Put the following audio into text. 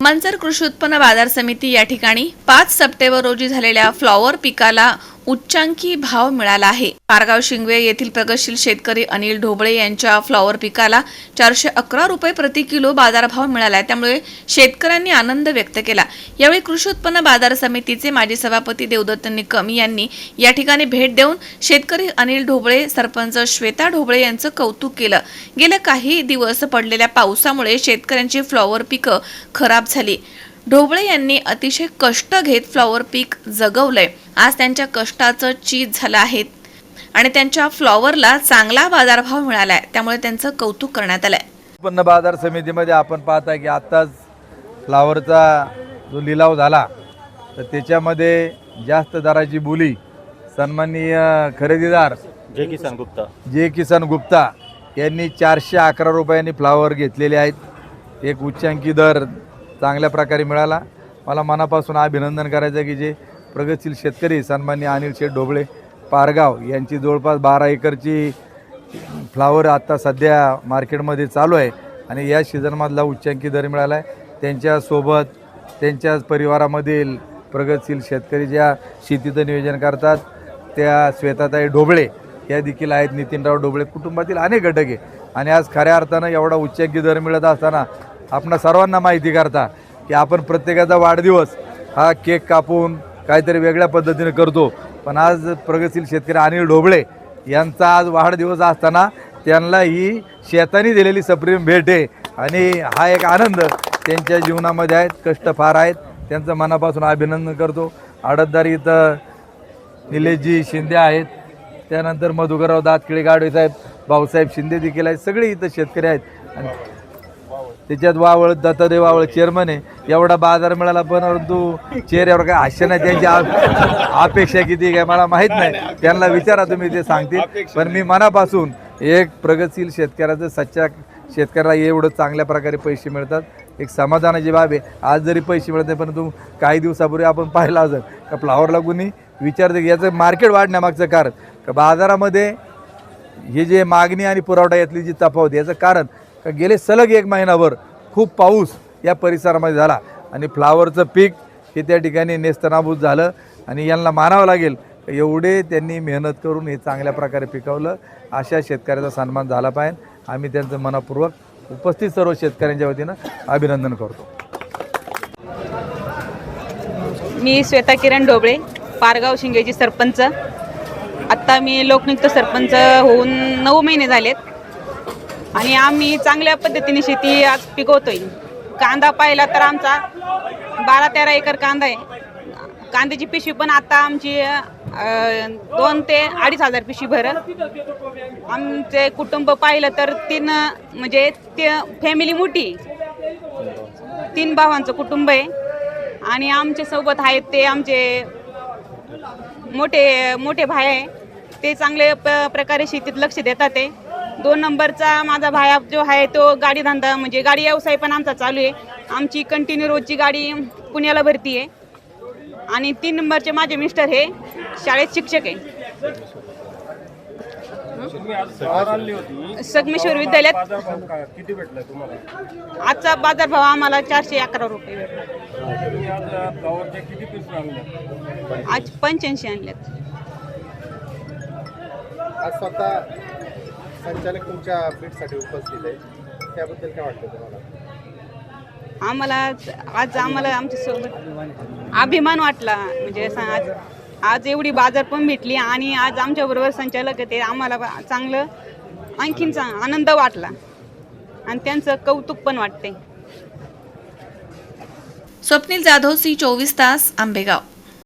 मंचर कृषी उत्पन्न बाजार समिती या ठिकाणी पाच सप्टेंबर रोजी झालेल्या फ्लॉवर पिकाला उच्चांकी भाव मिळाला आहे. पारगाव शिंगवे येथील प्रगतशील शेतकरी अनिल ढोबळे यांच्या फ्लॉवर पिकाला चारशे अकरा रुपये प्रति किलो बाजारभाव मिळाला आहे. त्यामुळे शेतकऱ्यांनी आनंद व्यक्त केला. यावेळी कृषी उत्पन्न बाजार समितीचे माजी सभापती देवदत्त निकम यांनी या ठिकाणी भेट देऊन शेतकरी अनिल ढोबळे सरपंच श्वेता ढोबळे यांचं कौतुक केलं. गेल्या काही दिवस पडलेल्या पावसामुळे शेतकऱ्यांची फ्लॉवर पिकं खराब झाली. ढोबळे यांनी अतिशय कष्ट घेत फ्लॉवर पीक जगवलंय. आज त्यांच्या कष्टाचं चीज झालं आहे. आणि त्यांच्या फ्लॉवरला चांगला बाजारभाव मिळालाय. त्यामुळे त्यांचं कौतुक करण्यात आलंय. उत्पन्न बाजार समितीमध्ये आपण पाहता की आत्ताच फ्लावरचा जो लिलाव झाला तर त्याच्यामध्ये जास्त दराची बोली सन्माननीय खरेदीदार जय किसान गुप्ता. जे किसन गुप्ता यांनी चारशे अकरा रुपयांनी फ्लावर घेतलेले आहेत. एक उच्चांकी दर चांगल्या प्रकारे मिळाला. मला मनापासून अभिनंदन करायचं आहे की जे प्रगतशील शेतकरी सन्मान्य अनिल शेठ ढोबळे पारगाव यांची जवळपास बारा एकरची फ्लावर आत्ता सध्या मार्केटमध्ये चालू आहे आणि या सीझनमधला उच्चांकी दर मिळाला आहे त्यांच्यासोबत त्यांच्याच परिवारामधील प्रगतशील शेतकरी ज्या शेतीचं नियोजन करतात त्या श्वेताताई ढोबळे या देखील आहेत. नितीनराव ढोबळे कुटुंबातील अनेक घटक आहे. आणि आज खऱ्या अर्थानं एवढा उच्चांकी दर मिळत असताना आपणा सर्वांना माहिती करता की आपण प्रत्येकाचा वाढदिवस हा केक कापून काहीतरी वेगळ्या पद्धतीने करतो. पण आज प्रगतशील शेतकरी अनिल ढोबळे यांचा आज वाढदिवस असताना त्यांना ही शेताने दिलेली सप्रेम भेट आहे. आणि हा एक आनंद त्यांच्या जीवनामध्ये आहेत कष्ट फार आहेत. त्यांचं मनापासून अभिनंदन करतो. आडतदार इथं निलेशजी शिंदे आहेत. त्यानंतर मधुकरराव दातकिळे गाडवे साहेब भाऊसाहेब शिंदे देखील आहेत. सगळे इथं शेतकरी आहेत. आणि त्याच्यात वावळ दत्तादेव वावळ चेअरमन आहे. एवढा बाजार मिळाला पण परंतु चेहऱ्यावर काय हास्य नाही. त्यांची अपेक्षा किती काय मला माहीत नाही. त्यांना विचारा तुम्ही ते सांगतील. पण मी मनापासून एक प्रगतशील शेतकऱ्याचं सच्चा शेतकऱ्याला एवढं चांगल्या प्रकारे पैसे मिळतात. एक समाधानाची बाब आहे. आज जरी पैसे मिळत नाही परंतु काही दिवसापूर्वी आपण पाहिलं असेल का फ्लावरला कोणी विचारते की याचं मार्केट वाढण्यामागचं कारण. का बाजारामध्ये हे जे मागणी आणि पुरवठा यातली जी तफावत याचं कारण गेले सलग एक महिनाभर खूप पाऊस या परिसरामध्ये झाला. आणि फ्लावरचं पीक हे त्या ठिकाणी नेस्तनाभूत झालं. आणि यांना मानावं लागेल एवढे त्यांनी मेहनत करून हे चांगल्या प्रकारे पिकवलं. अशा शेतकऱ्याचा सन्मान झाला पाहिजे. आम्ही त्यांचं मनापूर्वक उपस्थित सर्व शेतकऱ्यांच्या वतीनं अभिनंदन करतो. मी श्वेता किरण डोबळे पारगाव शिंगेची सरपंच. आत्ता मी लोकनियुक्त सरपंच होऊन नऊ महिने झालेत. आणि आम्ही चांगल्या पद्धतीने शेती आज पिकवतोय. कांदा पाहिला तर आमचा बारा तेरा एकर कांदा आहे. कांद्याची पिशवी पण आता आमची दोन ते अडीच हजार पिशवी भरल. आमचे कुटुंब पाहिलं तर तीन म्हणजे ते फॅमिली मोठी तीन भावांचं कुटुंब आहे. आणि आमच्यासोबत आहेत ते आमचे मोठे मोठे भाई आहे. ते चांगले प प्रकारे शेतीत लक्ष देतात ते दोन नंबरचा माझा भाया जो आहे तो गाडी धंदा म्हणजे गाडी व्यवसाय पण आमचा चालू आहे. आमची कंटिन्यू रोजची गाडी पुण्याला भरती आहे. आणि तीन नंबरचे माझे मिस्टर हे शाळेत शिक्षक आहे. संगमेश्वर विद्यालयात. किती भेटलाय तुम्हाला आजचा बाजारभाव आम्हाला चारशे अकरा रुपये भेटला. आज पंच्याऐंशी आणल्यात. स्वतः संचालक तुमच्या भेटसाठी उपस्थित आहे. त्याबद्दल काय वाटतं तुम्हाला? आम्हाला आज- आज आम्हाला आमच्यासोबत अभिमान वाटला. म्हणजे असं आज आज एवढी बाजार पण भेटली आणि आज आमच्या बरोबर संचालक ते आम्हाला चांगलं आणखीन चांग आनंद वाटला. आणि त्यांचं कौतुक पण वाटते. स्वप्नील जाधव सी चोवीस तास आंबेगाव.